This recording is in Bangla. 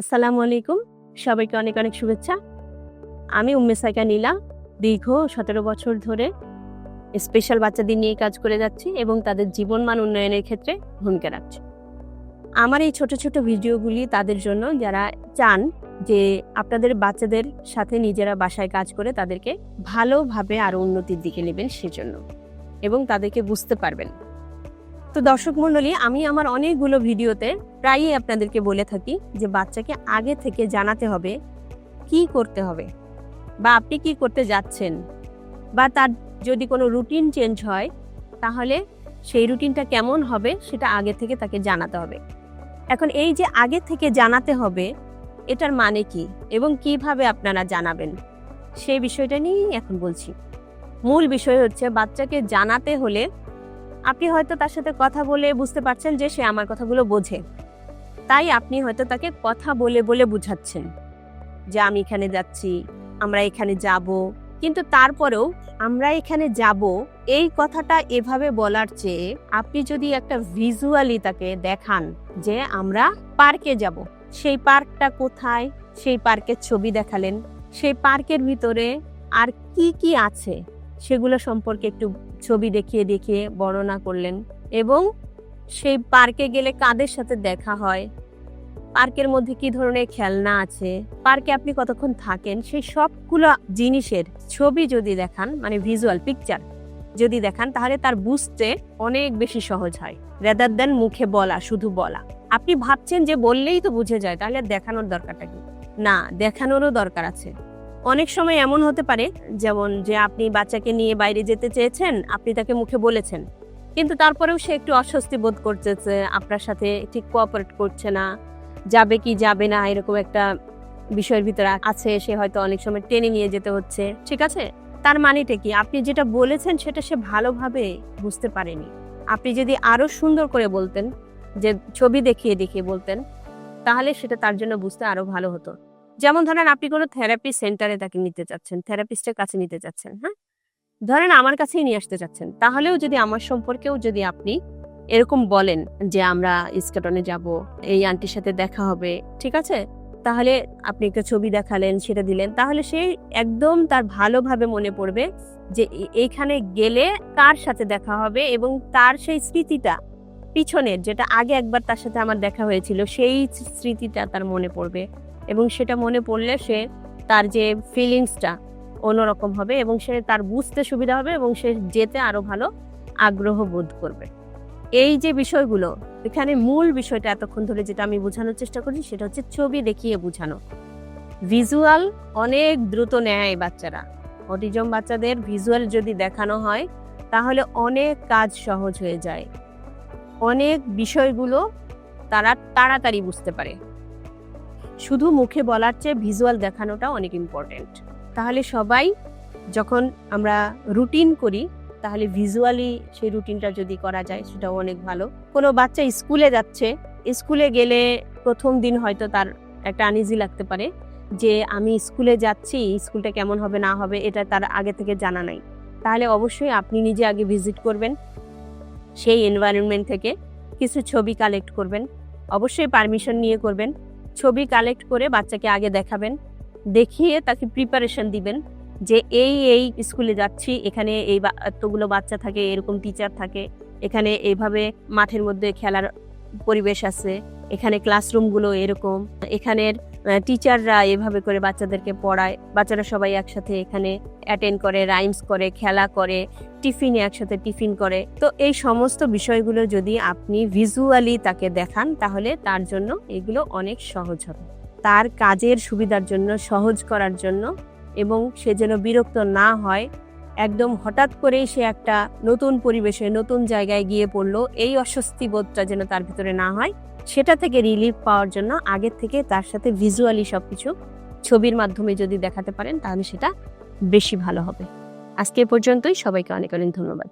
আসসালামু আলাইকুম। সবাইকে অনেক অনেক শুভেচ্ছা। আমি উম্মে সাইকা নীলা, দীর্ঘ সতেরো বছর ধরে স্পেশাল বাচ্চাদের নিয়ে কাজ করে যাচ্ছি এবং তাদের জীবনমান উন্নয়নের ক্ষেত্রে ভূমিকা রাখছি। আমার এই ছোট ছোট ভিডিওগুলি তাদের জন্য যারা চান যে আপনাদের বাচ্চাদের সাথে নিজেরা বাসায় কাজ করে তাদেরকে ভালোভাবে আরও উন্নতির দিকে নেবেন সেজন্য এবং তাদেরকে বুঝতে পারবেন। তো দর্শক মণ্ডলী, আমি আমার অনেকগুলো ভিডিওতে প্রায়ই আপনাদেরকে বলে থাকি যে বাচ্চাকে আগে থেকে জানাতে হবে কি করতে হবে বা আপনি কি করতে যাচ্ছেন বা তার যদি কোনো রুটিন চেঞ্জ হয়, তাহলে সেই রুটিনটা কেমন হবে সেটা আগে থেকে তাকে জানাতে হবে। এখন এই যে আগে থেকে জানাতে হবে, এটার মানে কি এবং কীভাবে আপনারা জানাবেন, সেই বিষয়টা নিয়েই এখন বলছি। মূল বিষয় হচ্ছে বাচ্চাকে জানাতে হলে আপনি হয়তো তার সাথে কথা বলে বুঝতে পারছেন যে সে আমার কথাগুলো বোঝে। তাই আপনি হয়তো তাকে কথা বলে বলে বুঝাচ্ছেন যে আমি এখানে যাচ্ছি, আমরা এখানে যাব। কিন্তু তারপরেও আমরা এখানে যাব, এই কথাটা এভাবে বলার চেয়ে আপনি যদি একটা ভিজুয়ালি তাকে দেখান যে আমরা পার্কে যাব। সেই পার্কটা কোথায়? সেই পার্কের ছবি দেখালেন। সেই পার্কের ভিতরে আর কি কি আছে? সেগুলো সম্পর্কে একটু ছবি দেখিয়ে দেখিয়ে বর্ণনা করলেন। এবং সেই পার্কে গেলে কাদের সাথে দেখা হয়? পার্কের মধ্যে কি ধরনের খেলনা আছে? পার্কে আপনি কতক্ষণ থাকেন? সেই সবগুলো জিনিসের ছবি যদি দেখান মানে ভিজুয়াল পিকচার যদি দেখান, তাহলে তার বুঝতে অনেক বেশি সহজ হয়। রেদার দেন মুখে বলা, শুধু বলা। আপনি ভাবছেন যে বললেই তো বুঝে যায়, তাহলে দেখানোর দরকারটা কি? না, দেখানোরও দরকার আছে। অনেক সময় এমন হতে পারে, যেমন যে আপনি বাচ্চাকে নিয়ে বাইরে যেতে চেয়েছেন, আপনি তাকে মুখে বলেছেন। কিন্তু তারপরেও সে একটু অস্বস্তি বোধ করতেছে, আপনার সাথে ঠিক কোঅপারেট করছে না, যাবে কি যাবে না, এরকম একটা বিষয়ের ভিতরে আছে, সে হয়তো অনেক সময় টেনে নিয়ে যেতে হচ্ছে। ঠিক আছে? তার মানেটা কি? আপনি যেটা বলেছেন সেটা সে ভালোভাবে বুঝতে পারেনি। আপনি যদি আরও সুন্দর করে বলতেন, যে ছবি দেখিয়ে দেখিয়ে বলতেন, তাহলে সেটা তার জন্য বুঝতে আরও ভালো হতো। যেমন ধরেন আপনি কোনো থেরাপি সেন্টারে তাকে নিতে চাচ্ছেন থেরাপিস্টের কাছে নিতে চাচ্ছেন হ্যাঁ? ধরেন আমার কাছেই নিয়ে আসতে চাচ্ছেন, তাহলেও যদি আমার সম্পর্কেও যদি আপনি এরকম বলেন যে আমরা ইস্কাটনে যাব, এই আন্টির সাথে দেখা হবে, ঠিক আছে? তাহলে আপনি একটা ছবি দেখালেন, সেটা দিলেন, তাহলে সে একদম তার ভালোভাবে মনে পড়বে যে এইখানে গেলে কার সাথে দেখা হবে এবং তার সেই স্মৃতিটা পিছনের, যেটা আগে একবার তার সাথে আমার দেখা হয়েছিল, সেই স্মৃতিটা তার মনে পড়বে। এবং সেটা মনে পড়লে সে তার যে ফিলিংসটা অন্যরকম হবে এবং সে তার বুঝতে সুবিধা হবে এবং সে যেতে আরও ভালো আগ্রহ বোধ করবে। এই যে বিষয়গুলো, এখানে মূল বিষয়টা এতক্ষণ ধরে যেটা আমি বোঝানোর চেষ্টা করছি সেটা হচ্ছে ছবি দেখিয়ে বোঝানো। ভিজুয়াল অনেক দ্রুত নেয় বাচ্চারা। অটিজম বাচ্চাদের ভিজুয়াল যদি দেখানো হয়, তাহলে অনেক কাজ সহজ হয়ে যায়। অনেক বিষয়গুলো তারা তাড়াতাড়ি বুঝতে পারে। শুধু মুখে বলার চেয়ে ভিজুয়াল দেখানোটা অনেক ইম্পর্টেন্ট তাহলে সবাই যখন আমরা রুটিন করি, তাহলে ভিজুয়ালি সেই রুটিনটা যদি করা যায়, সেটাও অনেক ভালো। কোনো বাচ্চা স্কুলে যাচ্ছে স্কুলে গেলে প্রথম দিন হয়তো তার একটা আনইজি লাগতে পারে যে, আমি স্কুলে যাচ্ছি স্কুলটা কেমন হবে, না হবে, এটা তার আগে থেকে জানা নাই। তাহলে অবশ্যই আপনি নিজে আগে ভিজিট করবেন, সেই এনভায়রনমেন্ট থেকে কিছু ছবি কালেক্ট করবেন, অবশ্যই পারমিশন নিয়ে করবেন। ছবি কালেক্ট করে বাচ্চাকে আগে দেখাবেন, দেখিয়ে তাকে প্রিপারেশন দিবেন যে এই এই স্কুলে যাচ্ছি, এখানে এই এতগুলো বাচ্চা থাকে, এরকম টিচার থাকে, এখানে এইভাবে মাঠের মধ্যে খেলার পরিবেশ আছে, এখানে ক্লাসরুমগুলো এরকম, এখানের টিচাররা এভাবে করে বাচ্চাদেরকে পড়ায়। বাচ্চারা সবাই একসাথে এখানে অ্যাটেন্ড করে রাইমস করে, খেলা করে টিফিনে একসাথে টিফিন করে। তো এই সমস্ত বিষয়গুলো যদি আপনি ভিজুয়ালি তাকে দেখান, তাহলে তার জন্য এগুলো অনেক সহজ হবে। তার কাজের সুবিধার জন্য, সহজ করার জন্য এবং সে যেন বিরক্ত না হয়, একদম হঠাৎ করেই সে একটা নতুন পরিবেশে, নতুন জায়গায় গিয়ে পড়ল, এই অস্বস্তি বোধটা যেন তার ভিতরে না হয় সেটা থেকে রিলিফ পাওয়ার জন্য আগের থেকে তার সাথে ভিজুয়ালি সব কিছু ছবির মাধ্যমে যদি দেখাতে পারেন, তাহলে সেটা বেশি ভালো হবে। আজকে পর্যন্তই। সবাইকে অনেক অনেক ধন্যবাদ।